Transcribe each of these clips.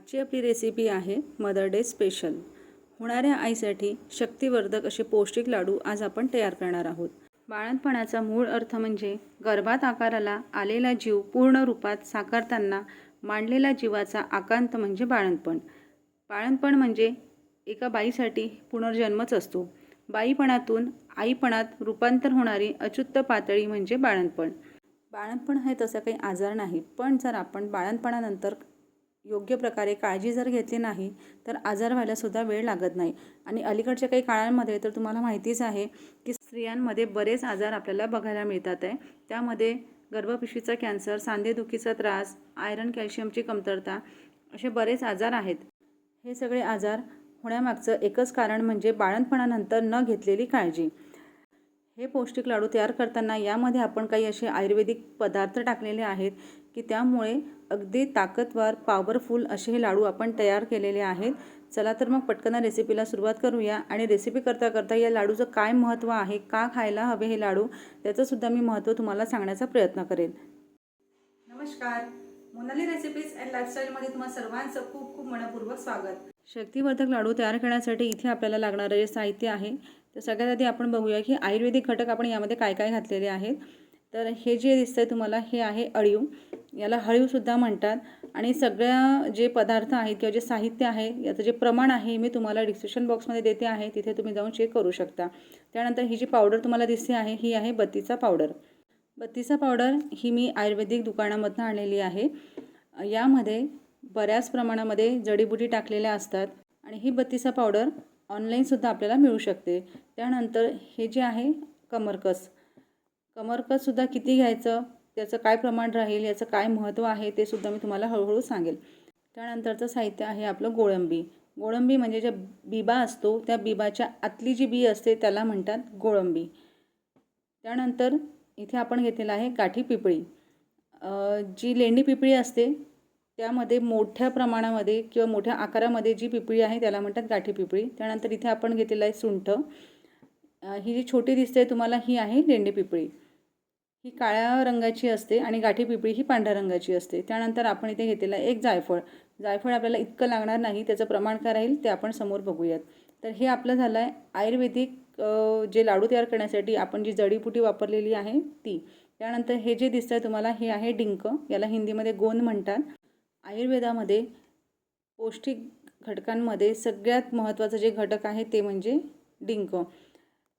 आजची आपली रेसिपी आहे मदर डे स्पेशल होणाऱ्या आईसाठी शक्तिवर्धक असे पौष्टिक लाडू आज आपण तयार करणार आहोत. बाळणपणाचा मूळ अर्थ म्हणजे गर्भात आकाराला आलेला जीव पूर्ण रूपात साकारताना मांडलेला जीवाचा आकांत म्हणजे बाळणपण बाळणपण म्हणजे एका बाईसाठी पुनर्जन्मच असतो. बाईपणातून आईपणात रूपांतर होणारी अच्युत पातळी म्हणजे बाळणपण बाळंतपण हे तसं काही आजार नाही पण जर आपण बाळणपणानंतर योग्य प्रकारे काळजी जर घेतली नाही तर आजार व्हायलासुद्धा वेळ लागत नाही. आणि अलीकडच्या काही काळांमध्ये तर तुम्हाला माहितीच आहे की स्त्रियांमध्ये बरेच आजार आपल्याला बघायला मिळतात आहे. त्यामध्ये गर्भपिशवीचा कॅन्सर सांधेदुखीचा त्रास आयरन कॅल्शियमची कमतरता असे बरेच आजार आहेत. हे सगळे आजार होण्यामागचं एकच कारण म्हणजे बाळंतपणानंतर न घेतलेली काळजी. हे पौष्टिक लाडू तयार करताना यामध्ये आपण काही असे आयुर्वेदिक पदार्थ टाकलेले आहेत की त्यामुळे अगदी ताकदवार पॉवरफुल असे हे लाडू आपण तयार केलेले आहेत. चला तर मग पटकन रेसिपीला सुरुवात करूया. आणि रेसिपी करता करता या लाडूचं काय महत्त्व आहे? का खायला हवे हे लाडू? त्याचंसुद्धा मी महत्त्व तुम्हाला सांगण्याचा प्रयत्न करेन. नमस्कार. मोनाली रेसिपीज अँड लाईफस्टाईलमध्ये तुम्हा सर्वांचं खूप खूप मनपूर्वक स्वागत. शक्तिवर्धक लाडू तयार करण्यासाठी इथे आपल्याला लागणारं जे साहित्य आहे तर सगळ्यात आधी आपण बघूया की आयुर्वेदिक घटक आपण यामध्ये काय काय घातलेले आहेत. तर हे जे दिसतं आहे तुम्हाला हे आहे अळीव. याला हळीवसुद्धा म्हणतात. आणि सगळ्या जे पदार्थ आहेत किंवा जे साहित्य आहे याचं जे प्रमाण आहे मी तुम्हाला डिस्क्रिप्शन बॉक्समध्ये देते आहे. तिथे तुम्ही जाऊन चेक करू शकता. त्यानंतर ही जी पावडर तुम्हाला दिसते आहे ही आहे बत्तीचा पावडर बत्तीचा पावडर ही मी आयुर्वेदिक दुकानामधनं आणलेली आहे. यामध्ये बऱ्याच प्रमाणामध्ये जडीबुटी टाकलेल्या असतात. आणि ही बत्तीसा पावडर ऑनलाईनसुद्धा आपल्याला मिळू शकते. त्यानंतर हे जे आहे कमरकस. कमरकतसुद्धा किती घ्यायचं? त्याचं काय प्रमाण राहील? याचं काय महत्त्व आहे? ते सुद्धा मी तुम्हाला हळूहळू सांगेल. त्यानंतरचं साहित्य आहे आपलं गोळंबी. गोळंबी म्हणजे ज्या बिबा असतो त्या बिबाच्या आतली जी बी असते त्याला म्हणतात गोळंबी. त्यानंतर इथे आपण घेतलेलं आहे काठी पिपळी. जी लेंडी पिपळी असते त्यामध्ये मोठ्या प्रमाणामध्ये किंवा मोठ्या आकारामध्ये जी पिपळी आहे त्याला म्हणतात गाठी पिपळी. त्यानंतर इथे आपण घेतलेलं आहे सुंठ. ही जी छोटी दिसते तुम्हाला ही आहे लेंडी पिपळी. ही काळ्या रंगाची असते आणि गाठी पिपळी ही पांढऱ्या रंगाची असते. त्यानंतर आपण इथे घेतलेला आहे एक जायफळ. जायफळ आपल्याला इतकं लागणार नाही त्याचं प्रमाण काय राहील ते आपण समोर बघूयात. तर हे आपलं झालं आहे आयुर्वेदिक जे लाडू तयार करण्यासाठी आपण जी जडीबुटी वापरलेली आहे ती. त्यानंतर हे जे दिसतं आहे तुम्हाला हे आहे डिंक. याला हिंदीमध्ये गोंद म्हणतात. आयुर्वेदामध्ये पौष्टिक घटकांमध्ये सगळ्यात महत्त्वाचं जे घटक आहे ते म्हणजे डिंक.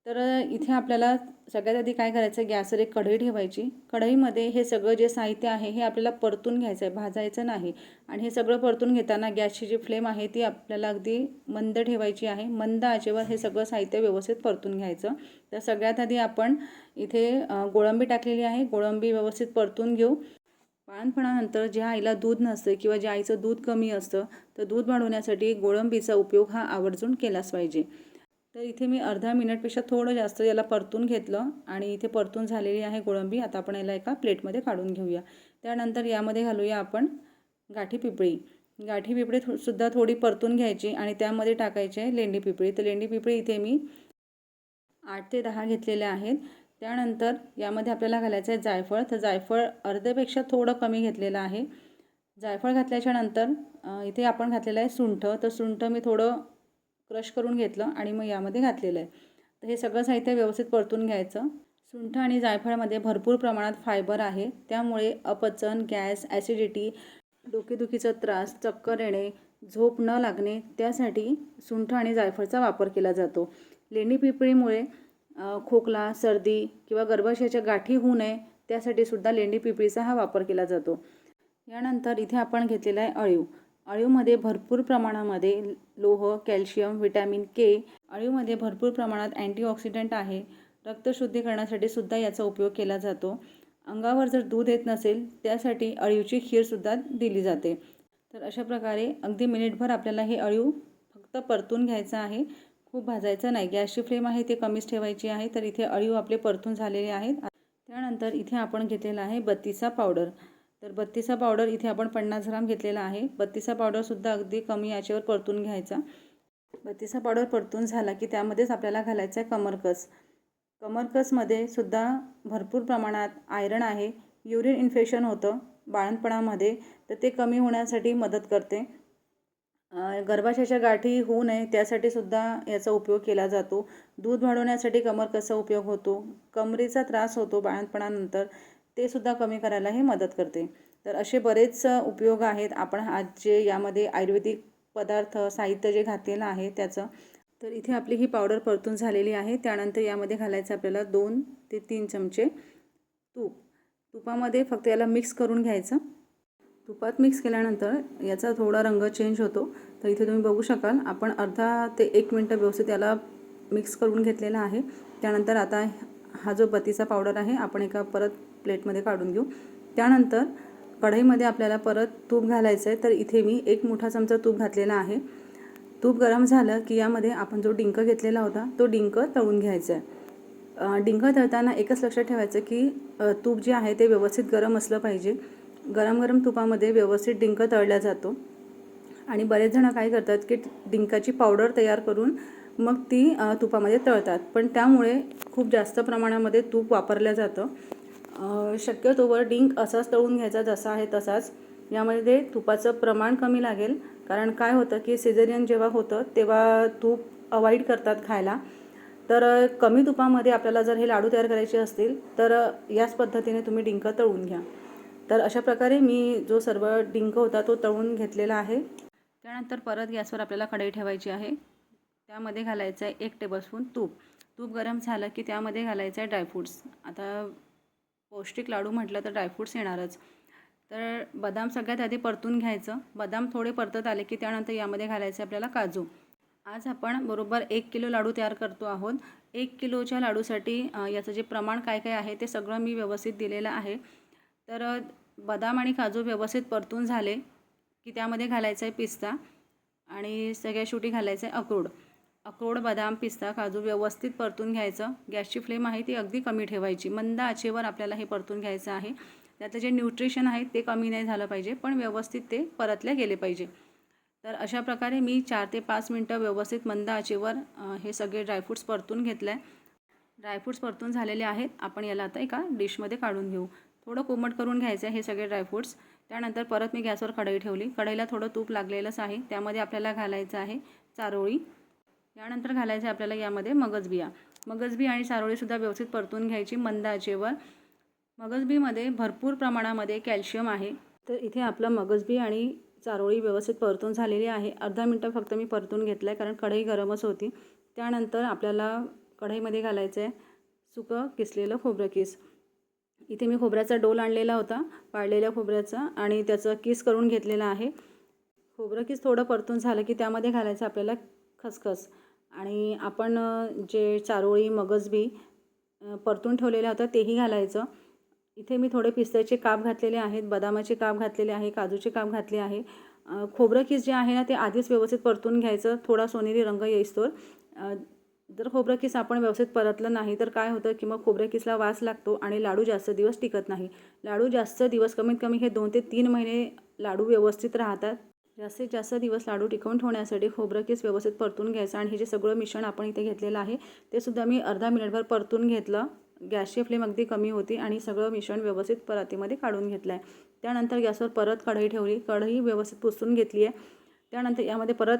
तर इथे आपल्याला सगळ्यात आधी काय करायचं गॅसवर एक कढई ठेवायची. कढईमध्ये हे सगळं जे साहित्य आहे हे आपल्याला परतून घ्यायचं आहे भाजायचं नाही. आणि हे सगळं परतून घेताना गॅसची जी फ्लेम आहे ती आपल्याला अगदी मंद ठेवायची आहे. मंद आचेवर हे सगळं साहित्य व्यवस्थित परतून घ्यायचं. तर सगळ्यात आधी आपण इथे गोळंबी टाकलेली आहे. गोळंबी व्यवस्थित परतून घेऊ. बाळणपणानंतर ज्या आईला दूध नसतं किंवा ज्या आईचं दूध कमी असतं तर दूध वाढवण्यासाठी गोळंबीचा उपयोग हा आवर्जून केलाच पाहिजे. तर इथे मी अर्धा मिनिटपेक्षा थोडं जास्त याला परतून घेतलं आणि इथे परतून झालेली आहे कोळंबी. आता आपण याला एका प्लेटमध्ये काढून घेऊया. त्यानंतर यामध्ये घालूया आपण गाठी पिपळी. गाठी पिपळी थो सुद्धा थोडी परतून घ्यायची आणि त्यामध्ये टाकायची आहे लेंडी पिपळी. तर लेंडी पिपळी इथे मी आठ ते दहा घेतलेल्या आहेत. त्यानंतर यामध्ये आपल्याला घालायचं आहे जायफळ. तर जायफळ अर्ध्यापेक्षा थोडं कमी घेतलेलं आहे. जायफळ घातल्याच्या नंतर इथे आपण घातलेलं आहे सुंठ. तर सुंठ मी थोडं क्रश करून घेतलं आणि मग यामध्ये घातलेलं आहे. तर हे सगळं साहित्य व्यवस्थित परतून घ्यायचं. सुंठ आणि जायफळामध्ये भरपूर प्रमाणात फायबर आहे. त्यामुळे अपचन गॅस ॲसिडिटी डोकेदुखीचा त्रास चक्कर येणे झोप न लागणे त्यासाठी सुंठ आणि जायफळचा वापर केला जातो. लेणी पिपळीमुळे खोकला सर्दी किंवा गर्भाशयाच्या गाठी होऊ नये त्यासाठी सुद्धा लेंडी पिपळीचा हा वापर केला जातो. यानंतर इथे आपण घेतलेला आहे अळीव. अळीवमध्ये भरपूर प्रमाणामध्ये लोह कॅल्शियम विटॅमिन के अळीवमध्ये भरपूर प्रमाणात अँटीऑक्सिडंट आहे. रक्तशुद्धीकरणासाठी सुद्धा याचा उपयोग केला जातो. अंगावर जर दूध येत नसेल त्यासाठी अळीवची खीरसुद्धा दिली जाते. तर अशा प्रकारे अगदी मिनिटभर आपल्याला हे अळीव फक्त परतून घ्यायचं आहे. खूप भाजायचं नाही. गॅसची फ्लेम आहे ते कमीच ठेवायची आहे. तर इथे अळीव आपले परतून झालेले आहेत. त्यानंतर इथे आपण घेतलेला आहे बत्तीसा पावडर. तर बत्तीसा पावडर इथे आपण पन्नास ग्राम घेतलेला आहे. बत्तीसा पावडरसुद्धा अगदी कमी याच्यावर परतून घ्यायचा. बत्तीसा पावडर परतून झाला की त्यामध्येच आपल्याला घालायचं आहे कमरकस. कमरकसमध्ये सुद्धा भरपूर प्रमाणात आयरन आहे. युरिन इन्फेक्शन होतं बाळणपणामध्ये तर ते कमी होण्यासाठी मदत करते. गर्भाशयाच्या गाठी होऊ नये त्यासाठी सुद्धा याचा उपयोग केला जातो. दूध वाढवण्यासाठी कमरकसचा उपयोग होतो. कमरेचा त्रास होतो बाळणपणानंतर. ते सुद्धा कमी करायला हे मदत करते. तर असे बरेच उपयोग आहेत. आपण आज जे यामध्ये आयुर्वेदिक पदार्थ साहित्य जे घातलेलं आहे त्याचं तर इथे आपली ही पावडर परतून झालेली आहे. त्यानंतर यामध्ये घालायचं आपल्याला दोन ते तीन चमचे तूप. तुपामध्ये फक्त याला मिक्स करून घ्यायचं. तुपात मिक्स केल्यानंतर याचा थोडा रंग चेंज होतो. तर इथे तुम्ही बघू शकाल आपण अर्धा ते एक मिनटं व्यवस्थित याला मिक्स करून घेतलेला आहे. त्यानंतर आता हा जो बतीचा पावडर आहे आपण एका परत प्लेटमध्ये काढून घेऊ. त्यानंतर कढईमध्ये आपल्याला परत तूप घालायचं आहे तर इथे मी एक मोठा चमचा तूप घातलेला आहे. तूप गरम झालं की यामध्ये आपण जो डिंक घेतलेला होता तो डिंक तळून घ्यायचा आहे डिंक तळताना एकच लक्षात ठेवायचं की तूप जे आहे ते व्यवस्थित गरम असलं पाहिजे. गरम गरम तुपामध्ये व्यवस्थित डिंक तळला जातो. आणि बरेच जण काय करतात की डिंकाची पावडर तयार करून मग ती तुपामध्ये तळतात. पण त्यामुळे खूप जास्त प्रमाणामध्ये तूप वापरलं जातं. शक्यतोवर डिंक असाच तळून घ्यायचा जसा आहे तसाच. यामध्ये तुपाचं प्रमाण कमी लागेल. कारण काय होतं की सिझेरियन जेव्हा होतं तेव्हा तूप अवॉइड करतात खायला. तर कमी तुपामध्ये आपल्याला जर हे लाडू तयार करायचे असतील तर याच पद्धतीने तुम्ही डिंक तळून घ्या. तर अशा प्रकारे मी जो सर्व डिंक होता तो तळून घेतलेला आहे. त्यानंतर परत गॅसवर आपल्याला कढई ठेवायची आहे. त्यामध्ये घालायचं आहे एक टेबलस्पून तूप. तूप गरम झालं की त्यामध्ये घालायचं आहे ड्रायफ्रूट्स आता पौष्टिक लाडू म्हटलं तर ड्रायफ्रूट्स येणारच. तर बदाम सगळ्यात आधी परतून घ्यायचं. बदाम थोडे परतत आले की त्यानंतर यामध्ये घालायचे आपल्याला काजू. आज आपण बरोबर एक किलो लाडू तयार करतो आहोत. एक किलोच्या लाडूसाठी याचं जे प्रमाण काय काय आहे ते सगळं मी व्यवस्थित दिलेलं आहे. तर बदाम आणि काजू व्यवस्थित परतून झाले की त्यामध्ये घालायचं आहे पिस्ता आणि सगळ्या शेवटी घालायचं आहे अक्रोड. अक्रोड बदाम पिस्ता काजू व्यवस्थित परतून घ्यायचं. गॅसची फ्लेम आहे ती अगदी कमी ठेवायची. मंद आचेवर आपल्याला हे परतून घ्यायचं आहे. त्यातलं जे न्यूट्रिशन आहे ते कमी नाही झालं पाहिजे पण व्यवस्थित ते परतले गेले पाहिजे. तर अशा प्रकारे मी चार ते पाच मिनटं व्यवस्थित मंद आचेवर हे सगळे ड्रायफ्रूट्स परतून घेतलं आहे ड्रायफ्रूट्स परतून झालेले आहेत. आपण याला आता एका डिशमध्ये काढून घेऊ. थोडं कोमट करून घ्यायचं आहे हे सगळे ड्रायफ्रूट्स त्यानंतर परत मी गॅसवर कढई ठेवली. कढईला थोडं तूप लागलेलंच आहे. त्यामध्ये आपल्याला घालायचं आहे चारोळी. यानंतर घालायचं आहे आपल्याला यामध्ये मगजबिया. मगजबी आणि चारोळीसुद्धा व्यवस्थित परतून घ्यायची मंद आचेवर मगजबीमध्ये भरपूर प्रमाणामध्ये कॅल्शियम आहे. तर इथे आपलं मगजबी आणि चारोळी व्यवस्थित परतून झालेली आहे. अर्धा मिनटं फक्त मी परतून घेतलं आहे कारण कढई गरमच होती. त्यानंतर आपल्याला कढईमध्ये घालायचं आहे सुकं किसलेलं खोबरं किस. इथे मी खोबऱ्याचा डोल आणलेला होता पाळलेल्या खोबऱ्याचा आणि त्याचं किस करून घेतलेलं आहे. खोबरं किस थोडं परतून झालं की त्यामध्ये घालायचं आपल्याला खसखस. आणि आपण जे चारोळी मगजबी परतून ठेवलेलं होतं तेही घालायचं. इथे मी थोडे पिस्त्याचे काप घातलेले आहेत बदामाचे काप घातलेले आहे काजूचे काप घातले आहे. खोबरं किस जे आहे ना ते आधीच व्यवस्थित परतून घ्यायचं. थोडा सोनेरी रंग येईस्तोर जर खोबरं किस आपण व्यवस्थित परतलं नाही तर काय होतं की मग खोबरं किसला वास लागतो आणि लाडू जास्त दिवस टिकत नाही. लाडू जास्त दिवस कमीत कमी हे दोन ते तीन महिने लाडू व्यवस्थित राहतात. जास्तीत जास्त दिवस लाडू टिकवून ठेवण्यासाठी खोबरं किस व्यवस्थित परतून घ्यायचं आणि हे जे सगळं मिश्रण आपण इथे घेतलेलं आहे ते सुद्धा मी अर्धा मिनिटभर परतून घेतलं. गॅसची फ्लेम अगदी कमी होती आणि सगळं मिश्रण व्यवस्थित परातीमध्ये काढून घेतलं आहे त्यानंतर गॅसवर परत कढई ठेवली. कढई व्यवस्थित पुसून घेतली आहे त्यानंतर यामध्ये परत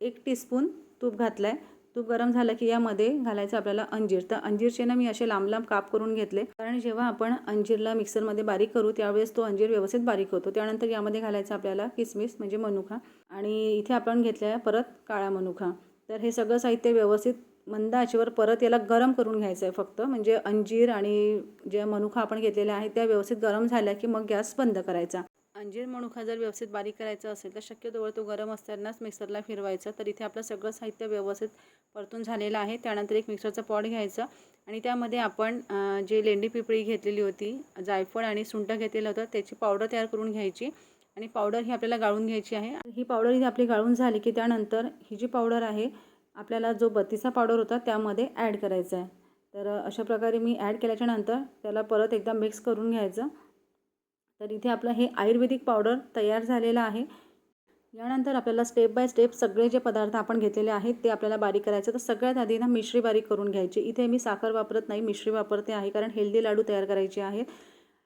एक टीस्पून तूप घातलं आहे तूप गरम झालं की यामध्ये घालायचं आपल्याला अंजीर. तर अंजीरचे ना मी असे लांब लांब काप करून घेतले. कारण जेव्हा आपण अंजीरला मिक्सरमध्ये बारीक करू त्यावेळेस तो अंजीर व्यवस्थित बारीक होतो. त्यानंतर यामध्ये घालायचं आपल्याला किसमिस म्हणजे मनुका आणि इथे आपण घेतलं आहे परत काळा मनुका तर हे सगळं साहित्य व्यवस्थित मंद आचेवर परत याला गरम करून घ्यायचं आहे फक्त. म्हणजे अंजीर आणि ज्या मनुका आपण घेतलेल्या आहेत त्या व्यवस्थित गरम झाल्या की मग गॅस बंद करायचा. अंजीर मनुका जर व्यवस्थित बारीक करायचा असेल तर शक्यतोवर तो गरम असतानाच मिक्सरला फिरवायचा. तर इथे आपलं सगळं साहित्य व्यवस्थित परतून झालेलं आहे. त्यानंतर एक मिक्सरचं पॉट घ्यायचं आणि त्यामध्ये आपण जे लेंडी पिपळी घेतलेली होती जायफळ आणि सुंठ घेतलेलं होतं त्याची पावडर तयार करून घ्यायची आणि पावडर ही आपल्याला गाळून घ्यायची आहे. ही पावडर ही आपली गाळून झाली की त्यानंतर ही जी पावडर आहे आपल्याला जो बत्तीसा पावडर होता त्यामध्ये ॲड करायचा आहे. तर अशा प्रकारे मी ॲड केल्याच्यानंतर त्याला परत एकदा मिक्स करून घ्यायचं. तर इथे आपलं हे आयुर्वेदिक पावडर तयार झालेलं आहे. यानंतर आपल्याला स्टेप बाय स्टेप सगळे जे पदार्थ आपण घेतलेले आहेत ते आपल्याला बारीक करायचं तर सगळ्यात आधी ना मिश्री बारीक करून घ्यायची. इथे मी साखर वापरत नाही मिश्री वापरते आहे कारण हेल्दी लाडू तयार करायचे आहेत.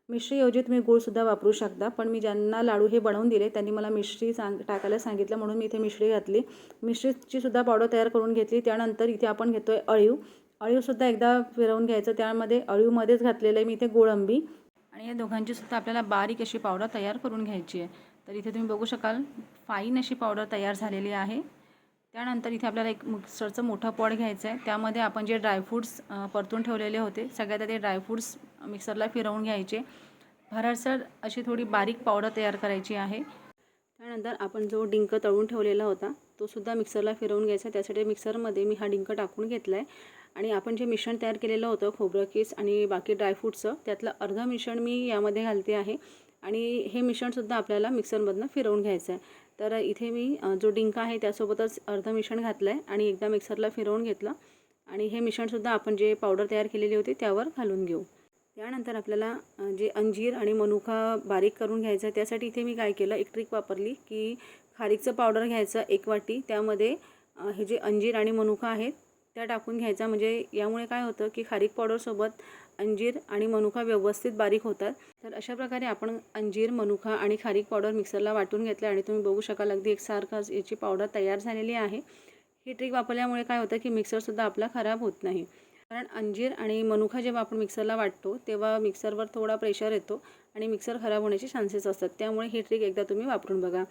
मिश्रीऐवजी तुम्ही गूळसुद्धा वापरू शकता पण मी ज्यांना लाडू हे बनवून दिले त्यांनी मला मिश्री सांग टाकायला सांगितलं म्हणून मी इथे मिश्री घातली. मिश्रीची सुद्धा पावडर तयार करून घेतली. त्यानंतर इथे आपण घेतो आहे अळीव अळीवसुद्धा एकदा फिरवून घ्यायचं. त्यामध्ये अळीवमध्येच घातलेलं आहे मी इथे गोळंबी आणि या दोघांची सुद्धा आपल्याला बारीक अशी पावडर तयार करून घ्यायची आहे. तर इथे तुम्ही बघू शकाल फाईन अशी पावडर तयार झालेली आहे. त्यानंतर इथे आपल्याला एक मिक्सरचं मोठं पॉड घ्यायचं आहे त्यामध्ये आपण जे ड्रायफ्रूट्स परतून ठेवलेले होते सगळ्यात ते ड्रायफ्रूट्स मिक्सरला फिरवून घ्यायचे. भरडसर अशी थोडी बारीक पावडर तयार करायची आहे. त्यानंतर आपण जो डिंक तळून ठेवलेला होता तो सुद्धा मिक्सरला फिरवून घ्यायचा. त्यासाठी मिक्सरमध्ये मी हा डिंक टाकून घेतला आहे आणि आपण जे मिश्रण तयार केलेलं होतं खोबरं किस आणि बाकी ड्रायफ्रूटचं त्यातलं अर्धं मिश्रण मी यामध्ये घालते आहे. आणि हे मिश्रणसुद्धा आपल्याला मिक्सरमधनं फिरवून घ्यायचं आहे. तर इथे मी जो डिंक आहे त्यासोबतच अर्धं मिश्रण घातलं आहे आणि एकदा मिक्सरला फिरवून घेतलं. आणि हे मिश्रणसुद्धा आपण जे पावडर तयार केलेली होती त्यावर घालून घेऊ. त्यानंतर आपल्याला जे अंजीर आणि मनुका बारीक करून घ्यायचं आहे त्यासाठी इथे मी काय केलं एक ट्रिक वापरली की खारीकचं पावडर घ्यायचं एक वाटी. त्यामध्ये हे जे अंजीर आणि मनुका आहेत त्या टाकून घ्यायचा. म्हणजे यामुळे काय होतं की खारीक पावडरसोबत अंजीर आणि मनुका व्यवस्थित बारीक होतात. तर अशा प्रकारे आपण अंजीर मनुका आणि खारीक पावडर मिक्सरला वाटून घेतलं आणि तुम्ही बघू शकाल अगदी एकसारखंच याची पावडर तयार झालेली आहे. ही ट्रिक वापरल्यामुळे काय होतं की मिक्सरसुद्धा आपला खराब होत नाही. कारण अंजीर आणि मनुका जेव्हा आपण मिक्सरला वाटतो तेव्हा मिक्सरवर थोडा प्रेशर येतो आणि मिक्सर खराब होण्याचे चान्सेस असतात. त्यामुळे ही ट्रिक एकदा तुम्ही वापरून बघा.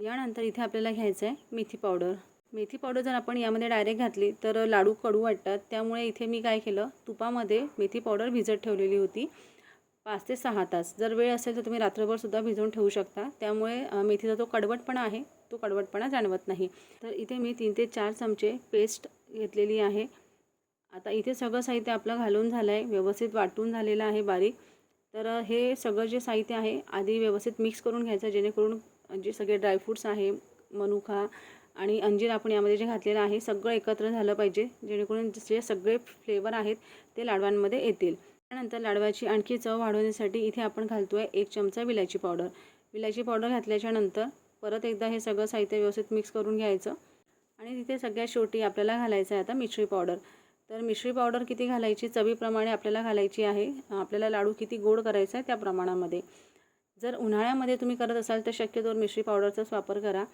यानंतर इथे आपल्याला घ्यायचं आहे मेथी पावडर. मेथी पावडर जर आपण यामध्ये डायरेक्ट घातली तर लाडू कडू वाटतात. त्यामुळे इथे मी काय केलं तुपामध्ये मेथी पावडर भिजत ठेवलेली होती. पाच ते सहा तास. जर वेळ असेल तर तुम्ही रात्रभरसुद्धा भिजवून ठेवू शकता. त्यामुळे मेथीचा जो कडवटपणा आहे तो कडवटपणा जाणवत नाही. तर इथे मी तीन ते चार चमचे पेस्ट घेतलेली आहे. आता इथे सगळं साहित्य आपलं घालून झालं आहे व्यवस्थित वाटून झालेलं आहे बारीक. तर हे सगळं जे साहित्य आहे आधी व्यवस्थित मिक्स करून घ्यायचं जेणेकरून जे सगळे ड्रायफ्रूट्स आहे मनुका आणि अंजीर आपण यामध्ये जे घातलेलं आहे सगळं एकत्र झालं पाहिजे जेणेकरून जे सगळे फ्लेवर आहेत ते लाडवांमध्ये येतील. त्यानंतर लाडवाची आणखी चव वाढवण्यासाठी इथे आपण घालतो आहे एक चमचा विलायची पावडर विलायची पावडर घातल्याच्यानंतर परत एकदा हे सगळं साहित्य व्यवस्थित मिक्स करून घ्यायचं. आणि तिथे सगळ्यात शेवटी आपल्याला घालायचं आहे आता मिश्री पावडर तर मिश्री पावडर किती घालायची? चवीप्रमाणे आपल्याला घालायची आहे. आपल्याला लाडू किती गोड करायचा आहे त्या प्रमाणामध्ये. जर उन्हाळ्यामध्ये तुम्ही करत असाल तर शक्यतोवर मिश्री पावडरचाच वापर करा.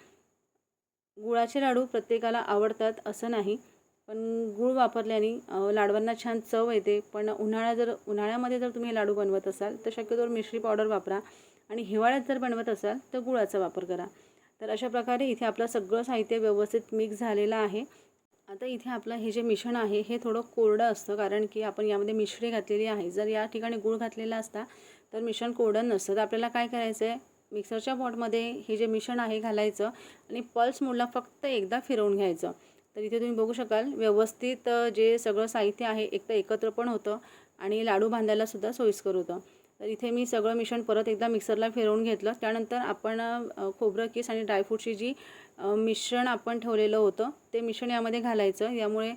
गुळाचे लाडू प्रत्येकाला आवडतात असं नाही. पण गूळ वापरल्याने लाडवांना छान चव येते. पण उन्हाळ्या जर उन्हाळ्यामध्ये जर तुम्ही लाडू बनवत असाल तर शक्यतोवर मिश्री पावडर वापरा. आणि हिवाळ्यात जर बनवत असाल तर गुळाचा वापर करा. तर अशा प्रकारे इथे आपलं सगळं साहित्य व्यवस्थित मिक्स झालेलं आहे. आता इथे आपलं हे जे मिश्रण आहे हे थोडं कोरडं असतं. कारण की आपण यामध्ये मिश्री घातलेली आहे. जर या ठिकाणी गूळ घातलेला असता तर मिश्रण कोरडं नसतं. तर आपल्याला काय करायचं आहे मिक्सरच्या पॉटमध्ये हे जे मिश्रण आहे घालायचं आणि पल्स मोडला फक्त एकदा फिरवून घ्यायचं. तर इथे तुम्ही बघू शकाल व्यवस्थित जे सगळं साहित्य आहे एक तर एकत्र पण होतं आणि लाडू बांधायलासुद्धा सोयीस्कर होतं. तर इथे मी सगळं मिश्रण परत एकदा मिक्सरला फिरवून घेतलं. त्यानंतर आपण खोबरं किस आणि ड्रायफ्रूटची जी मिश्रण आपण ठेवलेलं होतं ते मिश्रण यामध्ये घालायचं. यामुळे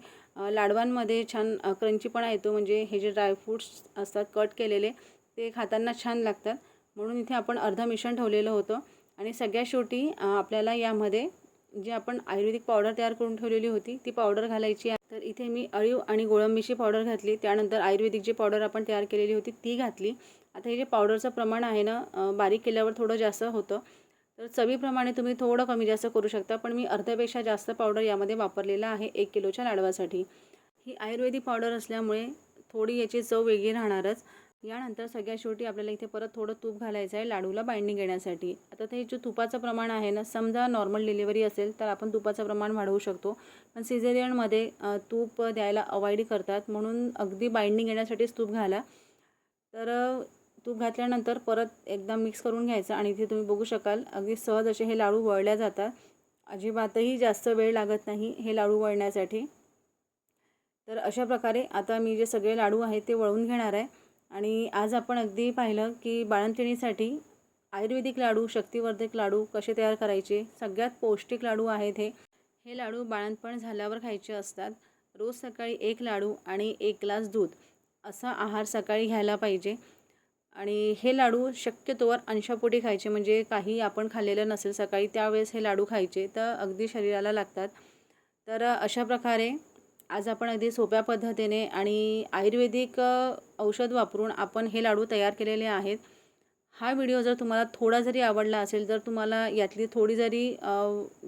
लाडवांमध्ये छान क्रंचीपणा येतो. म्हणजे हे जे ड्रायफ्रूट्स असतात कट केलेले ते खाताना छान लागतात. म्हणून इथे आपण अर्धं मिश्रण ठेवलेलं होतं. आणि सगळ्यात शेवटी आपल्याला यामध्ये जी आपण आयुर्वेदिक पावडर तयार करून ठेवलेली होती ती पावडर घालायची आहे. तर इथे मी अळीव आणि गोळंबीची पावडर घातली. त्यानंतर आयुर्वेदिक जी पावडर आपण तयार केलेली होती ती घातली. आता हे जे पावडरचं प्रमाण आहे ना बारीक केल्यावर थोडं जास्त होतं. तर चवीप्रमाणे तुम्ही थोडं कमी जास्त करू शकता पण मी अर्ध्यापेक्षा जास्त पावडर यामध्ये वापरलेला आहे एक किलोच्या लाडवासाठी. ही आयुर्वेदिक पावडर असल्यामुळे थोडी याची चव वेगळी राहणारच. यानंतर सगळ्यात शेवटी आपल्याला इथे परत थोडं तूप घालायचं आहे लाडूला बाइंडिंग येण्यासाठी. आता ते जो तुपाचं प्रमाण आहे ना समजा नॉर्मल डिलिव्हरी असेल तर आपण तुपाचं प्रमाण वाढवू शकतो. पण सिझेरियनमध्ये तूप द्यायला अवॉइड करतात म्हणून अगदी बाइंडिंग येण्यासाठीच तूप घाला. तर तूप घातल्यानंतर परत एकदा मिक्स करून घ्यायचं आणि इथे तुम्ही बघू शकाल अगदी सहज असे हे लाडू वळल्या जातात. अजिबातही जास्त वेळ लागत नाही हे लाडू वळण्यासाठी. तर अशा प्रकारे आता मी जे सगळे लाडू आहेत ते वळून घेणार आहे. आणि आज आपण अगदी पाहिलं की बाळंतिणीसाठी आयुर्वेदिक लाडू शक्तिवर्धक लाडू कसे तयार करायचे सगळ्यात पौष्टिक लाडू आहेत हे. हे लाडू बाळंतपण झाल्यावर खायचे असतात. रोज सकाळी एक लाडू आणि एक ग्लास दूध असा आहार सकाळी घ्यायला पाहिजे. आणि हे लाडू शक्यतोवर अंशापोटी खायचे म्हणजे काही आपण खाल्लेलं नसेल सकाळी त्यावेळेस हे लाडू खायचे तर अगदी शरीराला लागतात. तर अशा प्रकारे आज आपण अगदी सोप्या पद्धतीने आणि आयुर्वेदिक औषध वापरून आपण हे लाडू तयार केलेले आहेत. हा व्हिडिओ जर तुम्हाला थोडा जरी आवडला असेल तर तुम्हाला यातली थोडी जरी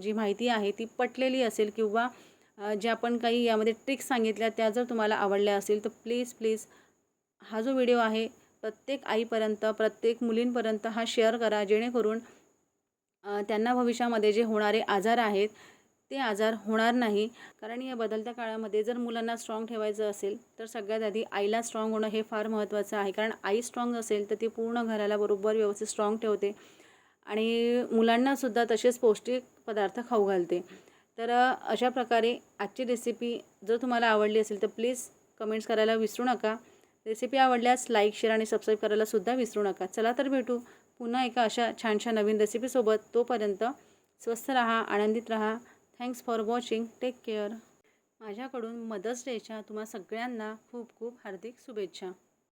जी माहिती आहे ती पटलेली असेल किंवा ज्या आपण काही यामध्ये ट्रिक्स सांगितल्या त्या जर तुम्हाला आवडल्या असेल तर प्लीज प्लीज हा जो व्हिडिओ आहे प्रत्येक आईपर्यंत प्रत्येक मुलींपर्यंत हा शेअर करा जेणेकरून त्यांना भविष्यामध्ये जे होणारे आजार आहेत ते आजार होणार नाही. कारण या बदलत्या काळामध्ये जर मुलांना स्ट्रॉंग ठेवायचं असेल तर सगळ्यात आधी आईला स्ट्रॉंग होणं हे फार महत्त्वाचं आहे. कारण आई स्ट्रॉंग असेल तर ती पूर्ण घराला बरोबर व्यवस्थित स्ट्रॉंग ठेवते. आणि मुलांनासुद्धा तसेच पौष्टिक पदार्थ खाऊ घालते. तर अशा प्रकारे आजची रेसिपी जर तुम्हाला आवडली असेल तर प्लीज कमेंट्स करायला विसरू नका. रेसिपी आवडल्यास लाईक शेअर आणि सबस्क्राईब करायला सुद्धा विसरू नका. चला तर भेटू पुन्हा एका अशा छानशा नवीन रेसिपीसोबत तोपर्यंत स्वस्थ रहा आनंदित रहा. Thanks for watching take care माझ्याकडून मदर्स डेच्या तुम्हा सगळ्यांना खूप खूप हार्दिक शुभेच्छा.